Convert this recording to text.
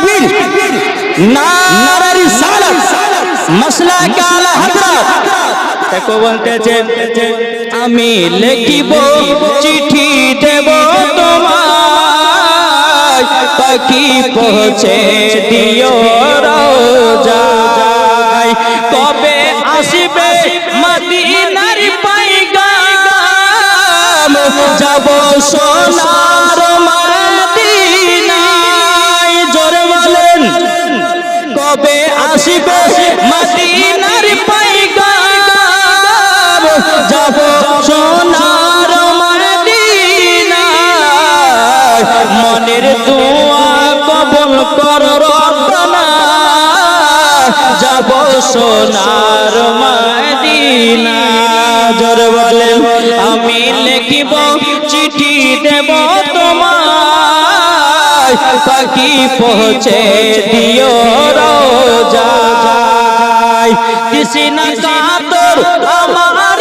তাকবীর। নারা রিসালাত। মাসলা কালা হযরত। দেখো বলতেছে, আমি লিখিব, চিঠি দেব তোমায়। পাখি পৌঁছে দিও রোজায় কবে আসবে মদিনার পাইগাম? যাব সোনার মদিনায় কবে আসবে? মদিনার পাইগাম। যাব সোনার মদিনায়। মনের দোয়া কবুল কর যাব সোনার মদিনা জোর বলেন, আমি লিখিব, চিঠি দেব তোমায়। পাখি পৌঁছে দিও কিসি না কাতর আমার